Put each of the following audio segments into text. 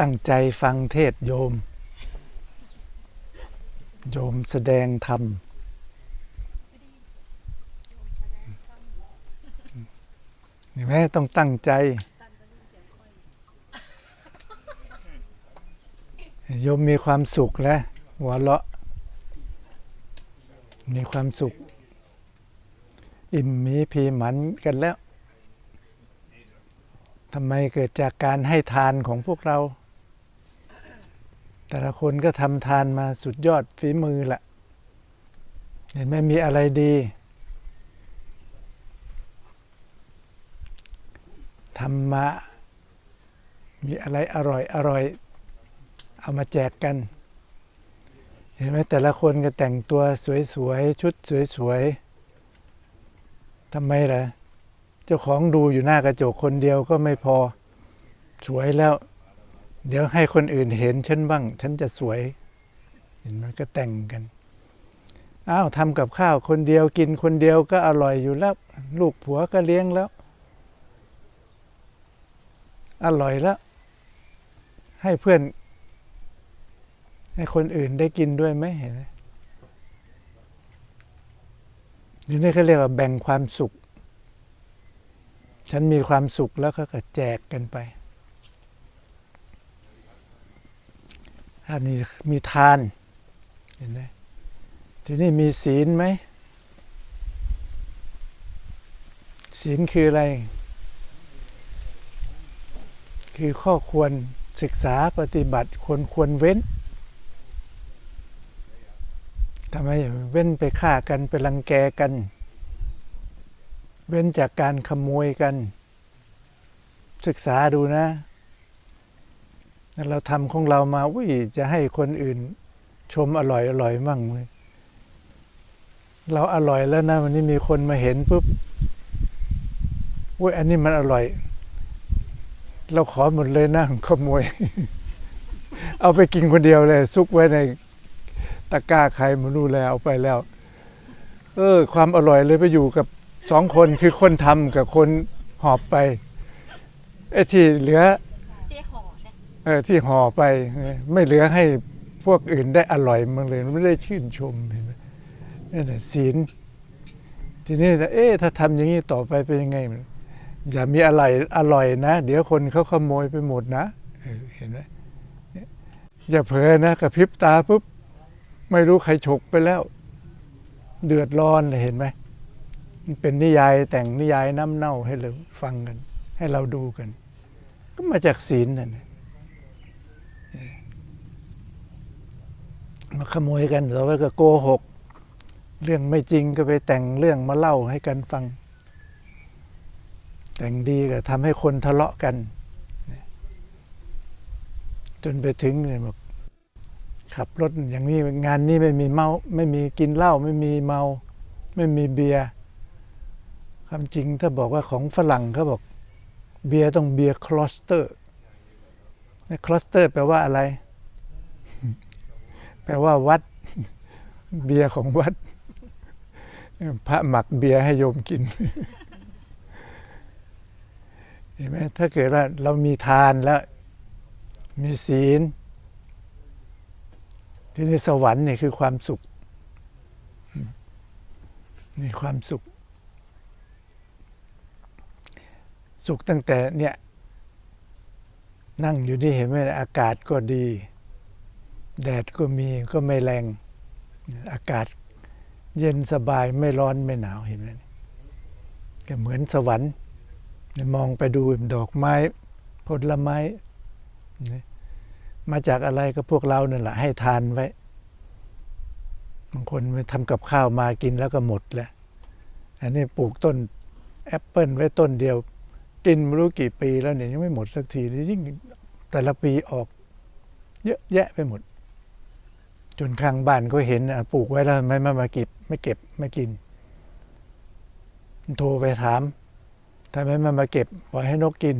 ตั้งใจฟังเทศโยม โยมแสดงธรรม เห็นไหมต้องตั้งใจ โยมมีความสุขแล้วหัวเราะ มีความสุข อิ่มมีพีหมันกันแล้วทำไมเกิดจากการให้ทานของพวกเรา แต่ละคนก็ทำทานมาสุดยอดฝีมือละเห็นไหมมีอะไรดีทำมามีอะไรอร่อยอร่อย เอามาแจกกัน เห็นไหมแต่ละคนก็แต่งตัวสวยๆ ชุดสวยๆทำไมล่ะ เจ้าของดูอยู่หน้ากระจกคนเดียวก็ไม่พอ สวยแล้ว เดี๋ยวให้คนอื่นเห็นฉันบ้าง ฉันจะสวย เห็นไหมก็แต่งกันอ้าวทำกับข้าวคนเดียวกินคนเดียวก็อร่อยอยู่แล้ว ลูกผัวก็เลี้ยงแล้ว อร่อยแล้ว ให้เพื่อน ให้คนอื่นได้กินด้วยไหมเห็นไหมนี่เขาเรียกว่าแบ่งความสุข ฉันมีความสุขแล้วก็แจกกันไป อันนี้มีทานเห็นไหมทีนี้มีศีลไหมศีลคืออะไร คือข้อควรศึกษาปฏิบัติควรควรเว้นทำไมเว้นไปฆ่ากันไปรังแกกัน เว้นจากการขโมยกัน ศึกษาดูนะ เราทำของเรามาอุ้ยจะให้คนอื่นชมอร่อยอร่อยมั่งเลยเราอร่อยแล้วนะวันนี้มีคนมาเห็นปุ๊บอุ้ยอันนี้มันอร่อย เราขอหมดเลยนะขโมย เอาไปกินคนเดียวเลย ซุกไว้ในตะกร้าใครไมารู้แล้วเอาไปแล้ว เออ ความอร่อยเลยไปอยู่กับสองคนคือคนทำกับคนหอบไปไอ้ที่เหลือ เจ๊ห่อเนี่ย เออ ที่ห่อไปไม่เหลือให้พวกอื่นได้อร่อยมันเลยไม่ได้ชื่นชมเห็นไหมนี่นแหละศีลทีนี้เอ๊ะถ้าทำอย่างนี้ต่อไปเป็นยังไง อย่ามีอะไรอร่อยนะ เดี๋ยวคนเขาขโมยไปหมดนะเออเห็นไหมอย่าเผลอนะกระพริบตาปุ๊บไม่รู้ใครฉกไปแล้ว เดือดร้อนเลยเห็นไหมมันเป็นนิยายแต่งนิยายน้ำเน่าให้เราฟังกัน ให้เราดูกัน ก็มาจากศีลนั่นน่ะ มาขโมยกันต่อไปก็โกหก เรื่องไม่จริงก็ไปแต่งเรื่องมาเล่าให้กันฟัง แต่งดีก็ทำให้คนทะเลาะกัน จนไปถึงเนี่ยบอกขับรถอย่างนี้งานนี้ไม่มีเมาไม่มีกินเหล้าไม่มีเมา ไม่มีเบียร์ความจริงถ้าบอกว่าของฝรั่งเขาบอก เบียร์ต้องเบียร์คลอสเตอร์คลอสเตอร์แปลว่าอะไร แปลว่าวัดเบียร์ของวัด พระหมักเบียร์ให้โยมกินเห็นไหมถ้าเกิดว่าเรามีทานแล้ว มีศีล ที่นี่สวรรค์เนี่ยคือความสุข มีความสุข สุขตั้งแต่เนี่ย นั่งอยู่นี่เห็นไหมอากาศก็ดี แดดก็มีก็ไม่แรง อากาศเย็นสบายไม่ร้อนไม่หนาวเห็นไหมก็เหมือนสวรรค์ มองไปดูดอกไม้ผลไม้ มาจากอะไรก็พวกเราเนั่นแหละให้ทานไว้บางคนไปทำกับข้าวมากินแล้วก็หมดแหล้วอันนี้ปลูกต้นแอปเปิลไว้ต้นเดียว กินไม่รู้กี่ปีแล้วเนี่ยยังไม่หมดสักทีนี่ยิ่งแต่ละปีออก เยอะแยะไปหมด จนข้างบ้านก็เห็นปลูกไว้แล้วไม่มามาเก็บไม่เก็บไม่กิน โทรไปถามทำไมมันมาเก็บปล่อยให้นกกิน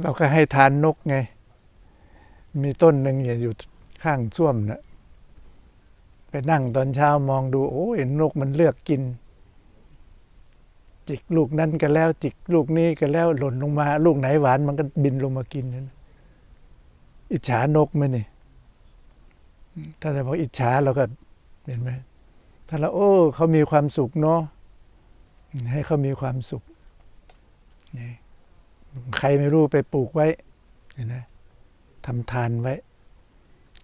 เราก็ให้ทานนกไง มีต้นหนึ่งอยู่ข้างส้วมนะไปนั่งตอนเช้ามองดู โอ้ยนกมันเลือกกิน จิกลูกนั้นก็แล้ว จิกลูกนี้ก็แล้วหล่นลงมา ลูกไหนหวานมันก็บินลงมากินนั่นอิจฉานกไหมนี่ ถ้าจะบอกอิจฉาเราก็เห็นไหมถ้าเราโอ้เขามีความสุขเนาะให้เขามีความสุขนี่ใครไม่รู้ไปปลูกไว้เห็นไหมทำทานไว้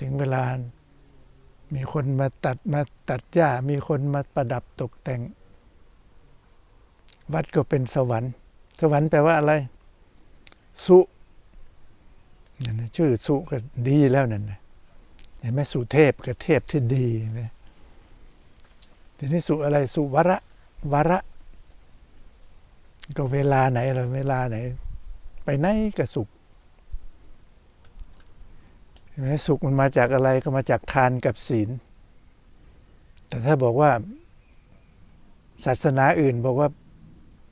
ถึงเวลา มีคนมาตัดมาตัดหญ้ามีคนมาประดับตกแต่ง วัดก็เป็นสวรรค์ สวรรค์แปลว่าอะไร สุนั่นชื่อสุก็ดีแล้วนั่นนะ เห็นไหมสุเทพก็เทพที่ดีนไหมทีนี้สุอะไรสุวระวระก็เวลาไหนเราเวลาไหน ไปไหนก็สุขเห็นไหมสุขมันมาจากอะไรก็มาจากทานกับศีล แต่ถ้าบอกว่า ศาสนาอื่นบอกว่า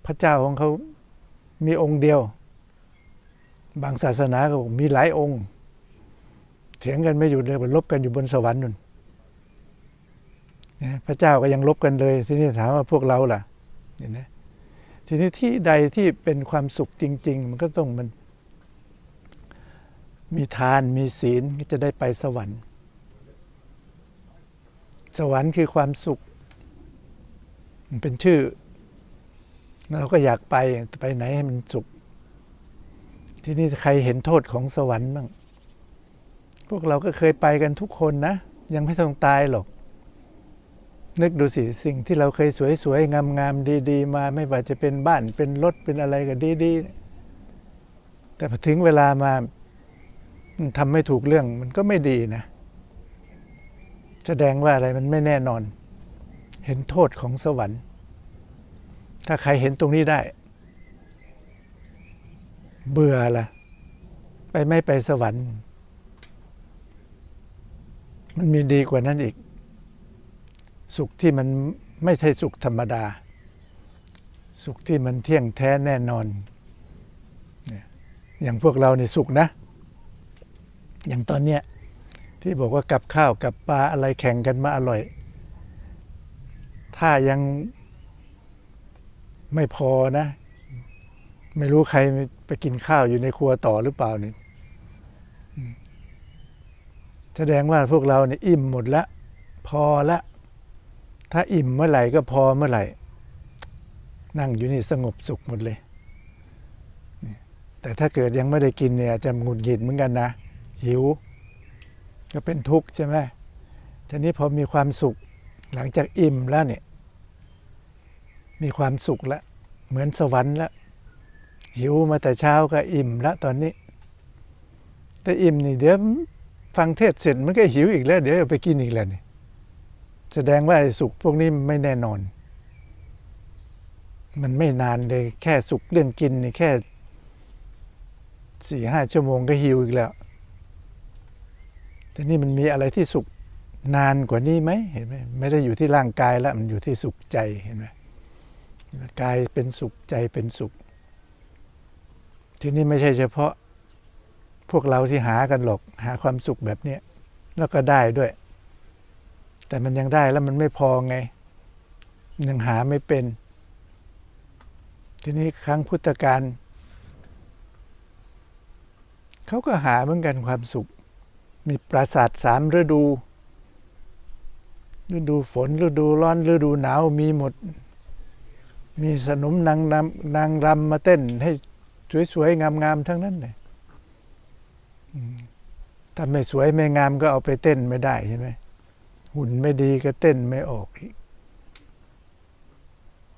พระเจ้าของเขามีองค์เดียว บางศาสนาก็บอกมีหลายองค์ เถียงกันไม่อยู่เลยลบกันอยู่บนสวรรค์นุ่นพระเจ้าก็ยังลบกันเลย ทีนี้ถามว่าพวกเราล่ะเห็นไหมทีนี้ที่ใดที่เป็นความสุขจริง ๆ มันก็ต้องมัน มีทานมีศีลก็จะได้ไปสวรรค์ สวรรค์คือความสุข มันเป็นชื่อ เราก็อยากไปไปไหนให้มันสุข ที่นี่ใครเห็นโทษของสวรรค์บ้าง พวกเราก็เคยไปกันทุกคนนะ ยังไม่ต้องตายหรอก นึกดูสิ สิ่งที่เราเคยสวยๆ งามๆ ดีๆ มาไม่ว่าจะเป็นบ้านเป็นรถเป็นอะไรก็ดีๆ แต่พอถึงเวลามามันทำไม่ถูกเรื่องมันก็ไม่ดีนะ แสดงว่าอะไรมันไม่แน่นอน เห็นโทษของสวรรค์ ถ้าใครเห็นตรงนี้ได้ เบื่อละไปไม่ไปสวรรค์ มันมีดีกว่านั้นอีก สุขที่มันไม่ใช่สุขธรรมดา สุขที่มันเที่ยงแท้แน่นอน อย่างพวกเราในสุขนะ อย่างตอนเนี้ยที่บอกว่ากับข้าวกับปลาอะไรแข่งกันมาอร่อย ถ้ายังไม่พอนะ ไม่รู้ใครไปกินข้าวอยู่ในครัวต่อหรือเปล่านี่ แสดงว่าพวกเราเนี่ยอิ่มหมดละ พอละ ถ้าอิ่มเมื่อไหร่ก็พอเมื่อไหร่ นั่งอยู่นี่สงบสุขหมดเลย แต่ถ้าเกิดยังไม่ได้กินเนี่ยจะหงุดหงิดเหมือนกันนะ หิว ก็เป็นทุกข์ใช่ไหมทีนี้พอมีความสุขหลังจากอิ่มแล้วเนี่ย มีความสุขแล้ว เหมือนสวรรค์แล้ว หิวมาแต่เช้าก็อิ่มแล้วตอนนี้ แต่อิ่มนี่เดี๋ยว ฟังเทศเสร็จมันก็หิวอีกแล้ว เดี๋ยวไปกินอีกแล้วนี่แสดงว่าสุขพวกนี้ไม่แน่นอน มันไม่นานเลยแค่สุขเรื่องกินนี่แค่สี่ห้าชั่วโมงก็หิวอีกแล้ว แต่นี่มันมีอะไรที่สุขนานกว่านี้ไหมเห็นไหมไม่ได้อยู่ที่ร่างกายแล้วมันอยู่ที่สุขใจเห็นไหมกายเป็นสุขใจเป็นสุข ที่นี่ไม่ใช่เฉพาะ พวกเราที่หากันหรอก หาความสุขแบบเนี้ยแล้วก็ได้ด้วย แต่มันยังได้แล้วมันไม่พอไง ยังหาไม่เป็น ทีนี้ครั้งพุทธกาลเขาก็หาเหมือนกันความสุข มีปราสาทสามฤดูฤดูฝนฤดูร้อนฤดูหนาวมีหมด มีสนมนางนางรำมาเต้นให้สวยๆงามๆทั้งนั้นเลย ถ้าไม่สวยไม่งามก็เอาไปเต้นไม่ได้ใช่ไหมหุ่นไม่ดีก็เต้นไม่ออกอีก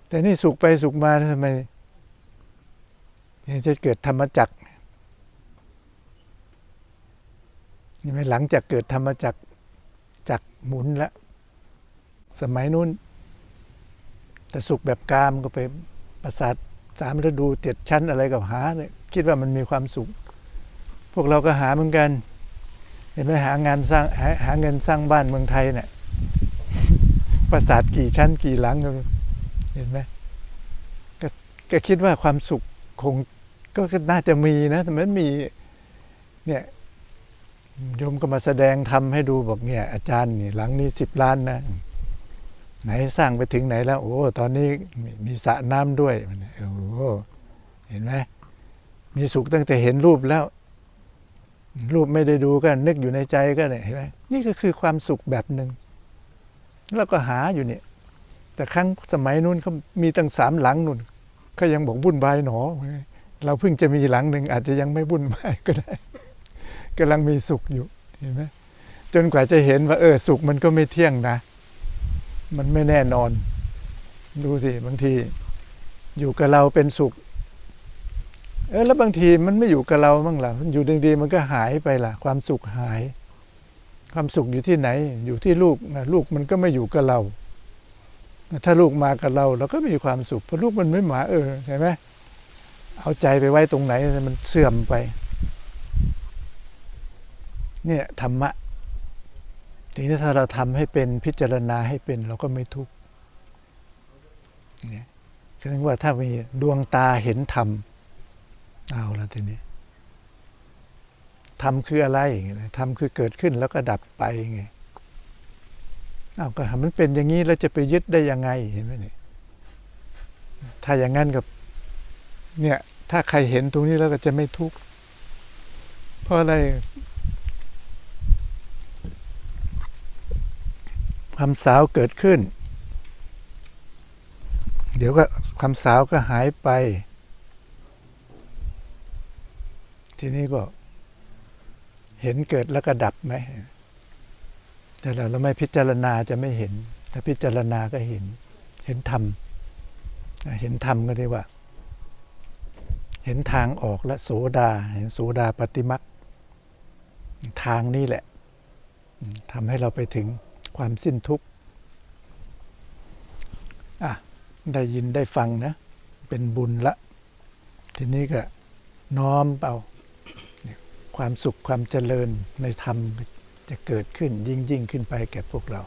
แต่นี่สุขไปสุขมาทำไมจะเกิดธรรมจักรนี่ไม่หลังจากเกิดธรรมจักรจักหมุนแล้วสมัยนู้น แต่สุขแบบกามก็ไปประสาทสามฤดูเจ็ดชั้นอะไรกับหาเนี่ยคิดว่ามันมีความสุข พวกเราก็หาเหมือนกัน เห็นไหมหางานสร้างหาหาเงินสร้างบ้านเมืองไทยเนี่ยประสาทกี่ชั้นกี่หลังเห็นไหมกก็คิดว่าความสุขคงก็น่าจะมีนะแต่มันมีเนี่ยโยมก็มาแสดงทำให้ดูบอกเนี่ย อาจารย์นี่หลังนี้สิบล้านนะ ไหนสร้างไปถึงไหนแล้ว โอ้ตอนนี้มีมีสระน้ำด้วยโอ้เห็นไหมมีสุขตั้งแต่เห็นรูปแล้ว รูปไม่ได้ดูก็นึกอยู่ในใจก็เนี่ยเห็นไหมนี่ก็คือความสุขแบบหนึ่งแล้วก็หาอยู่เนี่ย แต่ครั้งสมัยนู้นเขามีตั้งสามหลังนู่นก็ยังบอกวุ่นวายหนอ เราเพิ่งจะมีหลังหนึ่งอาจจะยังไม่วุ่นวายก็ได้กำลังมีสุขอยู่เห็นไหมจนกว่าจะเห็นว่าเออสุขมันก็ไม่เที่ยงนะ มันไม่แน่นอน ดูสิบางที อยู่กับเราเป็นสุข เออแล้วบางทีมันไม่อยู่กับเราบ้างล่ะมันอยู่ดีๆมันก็หายไปล่ะ ความสุขหาย ความสุขอยู่ที่ไหน อยู่ที่ลูกนะลูกมันก็ไม่อยู่กับเรา ถ้าลูกมากับเราเราก็มีความสุขเพราะลูกมันไม่มาเออเห็นไหมเอาใจไปไว้ตรงไหนมันเสื่อมไป เนี่ยธรรมะทีนี้ถ้าเราทำให้เป็นพิจารณาให้เป็นเราก็ไม่ทุกข์เนี่ยคือว่าถ้ามีดวงตาเห็นธรรม เอาละทีนี้ธรรมคืออะไรธรรมคือเกิดขึ้นแล้วก็ดับไปไงเอาก็มันเป็นอย่างนี้แล้วจะไปยึดได้ยังไงเห็นไหมเนี่ยถ้าอย่างนั้นกับเนี่ยถ้าใครเห็นตรงนี้แล้วก็จะไม่ทุกข์เพราะอะไรความสาวเกิดขึ้น เดี๋ยวก็ความสาวก็หายไป ทีนี้ก็เห็นเกิดแล้วก็ดับไหม แต่เราเราไม่พิจารณาจะไม่เห็น ถ้าพิจารณาก็เห็น เห็นธรรม เห็นธรรมก็เรียกว่า เห็นทางออกและโสดา เห็นโสดาปฏิมักทางนี้แหละทำให้เราไปถึงความสิ้นทุกข์อะได้ยินได้ฟังนะ เป็นบุญละ ทีนี้ก็น้อมเอา ความสุขความเจริญในธรรมจะเกิดขึ้นยิ่งยิ่งขึ้นไปแก่พวกเรา